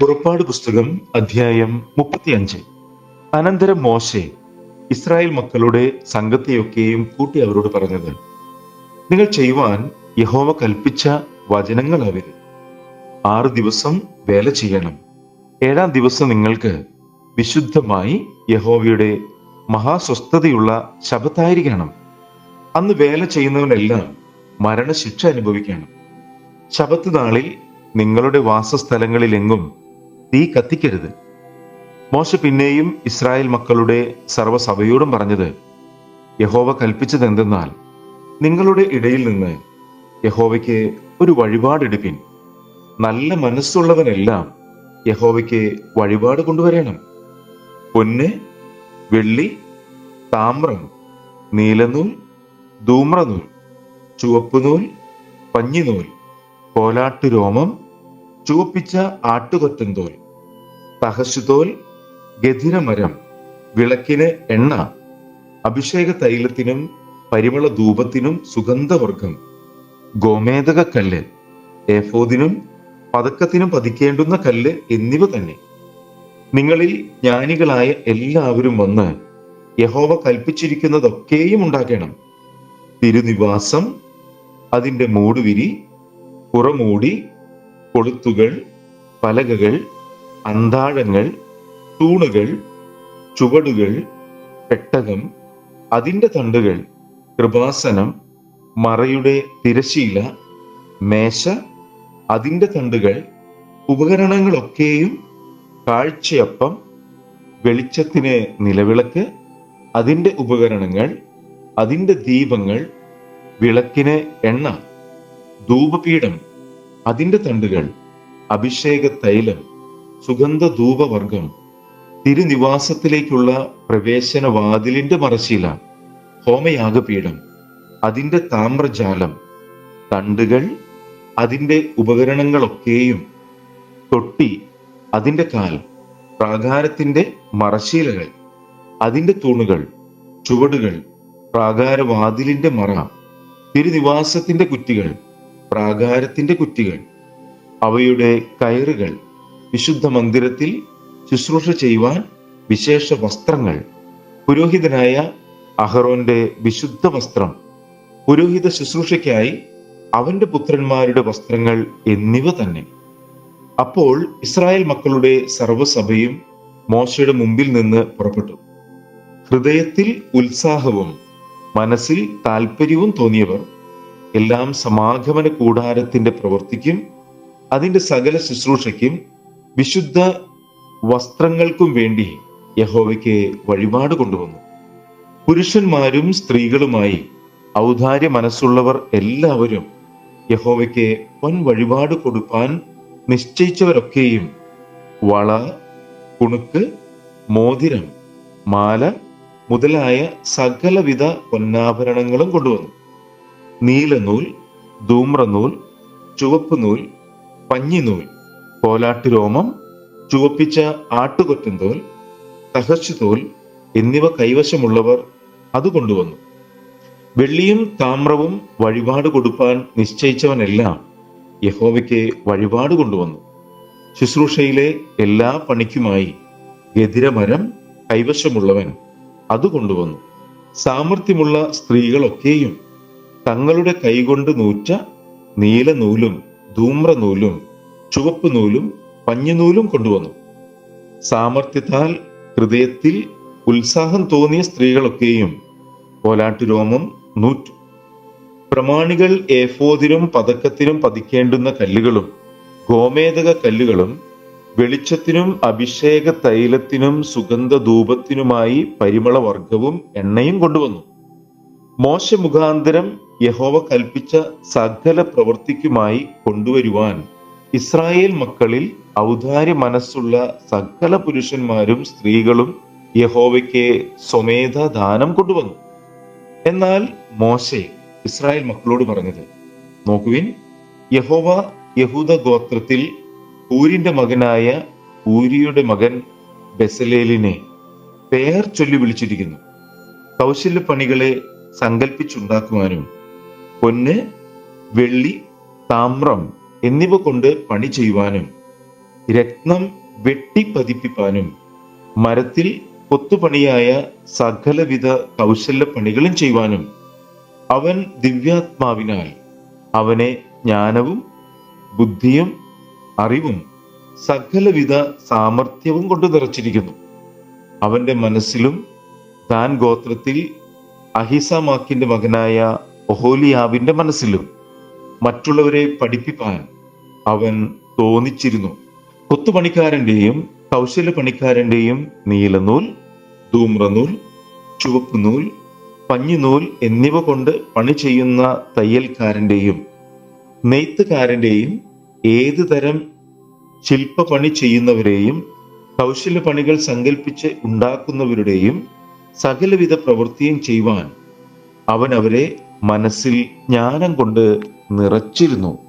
പുറപ്പാട് പുസ്തകം അധ്യായം മുപ്പത്തിയഞ്ച്. അനന്തരം മോശെ ഇസ്രായേൽ മക്കളുടെ സംഘത്തെയൊക്കെയും കൂട്ടി അവരോട് പറഞ്ഞത് നിങ്ങൾ ചെയ്യുവാൻ യഹോവ കൽപ്പിച്ച വചനങ്ങൾ അവർ ആറ് ദിവസം വേല ചെയ്യണം. ഏഴാം ദിവസം നിങ്ങൾക്ക് വിശുദ്ധമായി യഹോവയുടെ മഹാസ്വസ്ഥതയുള്ള ശബത്തായിരിക്കണം അന്ന് വേല ചെയ്യുന്നവനെല്ലാം മരണശിക്ഷ അനുഭവിക്കണം. ശബത്ത് നാളിൽ നിങ്ങളുടെ വാസസ്ഥലങ്ങളിലെങ്ങും തീ കത്തിക്കരുത്. മോശ പിന്നെയും ഇസ്രായേൽ മക്കളുടെ സർവസഭയോടും പറഞ്ഞത് യഹോവ കൽപ്പിച്ചത് എന്തെന്നാൽ നിങ്ങളുടെ ഇടയിൽ നിന്ന് യഹോവയ്ക്ക് ഒരു വഴിപാടെടുപ്പിൻ നല്ല മനസ്സുള്ളവനെല്ലാം യഹോവയ്ക്ക് വഴിപാട് കൊണ്ടുവരണം. പൊന്ന് വെള്ളി താമ്രം നീലനൂൽ ധൂമ്രനൂൽ ചുവപ്പുനൂൽ പഞ്ഞിനൂൽ കോലാട്ടുരോമം ചുവപ്പിച്ച ആട്ടുകൊറ്റന്തോൽ തഹശുതോൽ ഗതിരമരം വിളക്കിന് എണ്ണ അഭിഷേക തൈലത്തിനും പരിമള ധൂപത്തിനും സുഗന്ധവർഗം ഗോമേതക കല്ല് ഏഫോദിനും പതക്കത്തിനും പതിക്കേണ്ടുന്ന കല്ല് എന്നിവ തന്നെ. നിങ്ങളിൽ ജ്ഞാനികളായ എല്ലാവരും വന്ന് യഹോവ കൽപ്പിച്ചിരിക്കുന്നതൊക്കെയും ഉണ്ടാക്കണം. തിരുനിവാസം അതിന്റെ മൂടുവിരി പുറമൂടി കൊളുത്തുകൾ പലകകൾ അന്താഴങ്ങൾ തൂണുകൾ ചുവടുകൾ പെട്ടകം അതിന്റെ തണ്ടുകൾ കൃപാസനം മറയുടെ തിരശീല മേശ അതിന്റെ തണ്ടുകൾ ഉപകരണങ്ങളൊക്കെയും കാഴ്ചയപ്പം വെളിച്ചത്തിന് നിലവിളക്ക് അതിന്റെ ഉപകരണങ്ങൾ അതിന്റെ ദീപങ്ങൾ വിളക്കിന് എണ്ണ ധൂപപീഠം അതിന്റെ തണ്ടുകൾ അഭിഷേക തൈലം സുഗന്ധ ധൂപവർഗം തിരുനിവാസത്തിലേക്കുള്ള പ്രവേശന വാതിലിന്റെ മറശീല ഹോമയാഗപീഠം അതിന്റെ താമ്രജാലം തണ്ടുകൾ അതിന്റെ ഉപകരണങ്ങളൊക്കെയും തൊട്ടി അതിന്റെ കാൽ പ്രാകാരത്തിന്റെ മറശീലകൾ അതിന്റെ തൂണുകൾ ചുവടുകൾ പ്രാകാരവാതിലിന്റെ മറ തിരുനിവാസത്തിന്റെ കുറ്റികൾ പ്രാകാരത്തിന്റെ കുറ്റികൾ അവയുടെ കയറുകൾ വിശുദ്ധ മന്ദിരത്തിൽ ശുശ്രൂഷ ചെയ്യുവാൻ വിശേഷ വസ്ത്രങ്ങൾ. പുരോഹിതനായ അഹറോന്റെ വിശുദ്ധ വസ്ത്രം. പുരോഹിത ശുശ്രൂഷയ്ക്കായി അവന്റെ പുത്രന്മാരുടെ വസ്ത്രങ്ങൾ എന്നിവ തന്നെ. അപ്പോൾ ഇസ്രായേൽ മക്കളുടെ സർവസഭയും മോശയുടെ മുമ്പിൽ നിന്ന് പുറപ്പെട്ടു. ഹൃദയത്തിൽ ഉത്സാഹവും മനസ്സിൽ താല്പര്യവും തോന്നിയവർ എല്ലാം സമാഗമന കൂടാരത്തിന്റെ പ്രവൃത്തിക്കും അതിന്റെ സകല ശുശ്രൂഷയ്ക്കും വിശുദ്ധ വസ്ത്രങ്ങൾക്കും വേണ്ടി യഹോവയ്ക്ക് വഴിപാട് കൊണ്ടുവന്നു. പുരുഷന്മാരും സ്ത്രീകളുമായി ഔദാര്യ മനസ്സുള്ളവർ എല്ലാവരും യഹോവയ്ക്ക് വൻ വഴിപാട് കൊടുപ്പാൻ നിശ്ചയിച്ചവരൊക്കെയും വള കുണുക്ക് മോതിരം മാല മുതലായ സകലവിധ പൊന്നാഭരണങ്ങളും കൊണ്ടുവന്നു. നീലനൂൽ ധൂമ്രനൂൽ ചുവപ്പ് നൂൽ പഞ്ഞിനൂൽ കോലാട്ടുരോമം ചുവപ്പിച്ച ആട്ടുകൊറ്റന്തോൽ തഹച്ചുതോൽ എന്നിവ കൈവശമുള്ളവർ അത് കൊണ്ടുവന്നു. വെള്ളിയും താമ്രവും വഴിപാട് കൊടുക്കാൻ നിശ്ചയിച്ചവനെല്ലാം യഹോവയ്ക്ക് വഴിപാട് കൊണ്ടുവന്നു. ശുശ്രൂഷയിലെ എല്ലാ പണിക്കുമായി ഗതിരമരം കൈവശമുള്ളവൻ അത് കൊണ്ടുവന്നു. സാമർഥ്യമുള്ള സ്ത്രീകളൊക്കെയും തങ്ങളുടെ കൈകൊണ്ട് നൂറ്റ നീലനൂലും ധൂമ്രനൂലും ചുവപ്പ് നൂലും പഞ്ഞുനൂലും കൊണ്ടുവന്നു. സാമർഥ്യത്താൽ ഹൃദയത്തിൽ ഉത്സാഹം തോന്നിയ സ്ത്രീകളൊക്കെയും കോലാട്ടുരോമം നൂറ്റു. പ്രമാണികൾ ഏഫോതിലും പതക്കത്തിനും പതിക്കേണ്ടുന്ന കല്ലുകളും ഗോമേതക കല്ലുകളും വെളിച്ചത്തിനും അഭിഷേക തൈലത്തിനും സുഗന്ധ ധൂപത്തിനുമായി പരിമളവർഗവും എണ്ണയും കൊണ്ടുവന്നു. മോശ മുഖാന്തരം യഹോവ കൽപ്പിച്ച സകല പ്രവൃത്തിക്കുമായി കൊണ്ടുവരുവാൻ ഇസ്രായേൽ മക്കളിൽ ഔദാര്യ മനസ്സുള്ള സകല പുരുഷന്മാരും സ്ത്രീകളും യഹോവയ്ക്ക് സ്വമേധ ദാനം കൊണ്ടുവന്നു. എന്നാൽ മോശെ ഇസ്രായേൽ മക്കളോട് പറഞ്ഞത് നോക്കുവിൻ യഹോവ യഹൂദ ഗോത്രത്തിൽ ഊരിന്റെ മകനായ ഊരിയുടെ മകൻ ബെസലേലിനെ പേർ ചൊല്ലി വിളിച്ചിരിക്കുന്നു. കൗശല്യപ്പണികളെ സങ്കല്പിച്ചുണ്ടാക്കുവാനും പൊന്ന് വെള്ളി താമ്രം എന്നിവ കൊണ്ട് പണി ചെയ്യുവാനും രത്നം വെട്ടിപ്പതിപ്പിപ്പാനും മരത്തിൽ കൊത്തുപണിയായ സകലവിധ കൗശലപ്പണികളും ചെയ്യുവാനും അവൻ ദിവ്യാത്മാവിനാൽ അവനെ ജ്ഞാനവും ബുദ്ധിയും അറിവും സകലവിധ സാമർഥ്യവും കൊണ്ട് നിറച്ചിരിക്കുന്നു. അവന്റെ മനസ്സിലും താൻ ഗോത്രത്തിൽ അഹിസമാക്കിന്റെ മകനായ ഒഹോലിയാവിന്റെ മനസ്സിലും മറ്റുള്ളവരെ പഠിപ്പിക്കാൻ അവൻ തോന്നിച്ചിരുന്നു. കൊത്തുപണിക്കാരന്റെയും കൗശല പണിക്കാരന്റെയും നീലനൂൽ ധൂമ്രനൂൽ ചുവപ്പുനൂൽ പഞ്ഞിനൂൽ എന്നിവ കൊണ്ട് പണി ചെയ്യുന്ന തയ്യൽക്കാരന്റെയും നെയ്ത്തുകാരന്റെയും ഏത് തരം ശില്പപണി ചെയ്യുന്നവരെയും കൗശല പണികൾ സങ്കല്പിച്ച് ഉണ്ടാക്കുന്നവരുടെയും സകലവിധ പ്രവൃത്തിയും ചെയ്യുവാൻ അവൻ അവരെ മനസ്സിൽ ജ്ഞാനം കൊണ്ട് നിറച്ചിരുന്നു.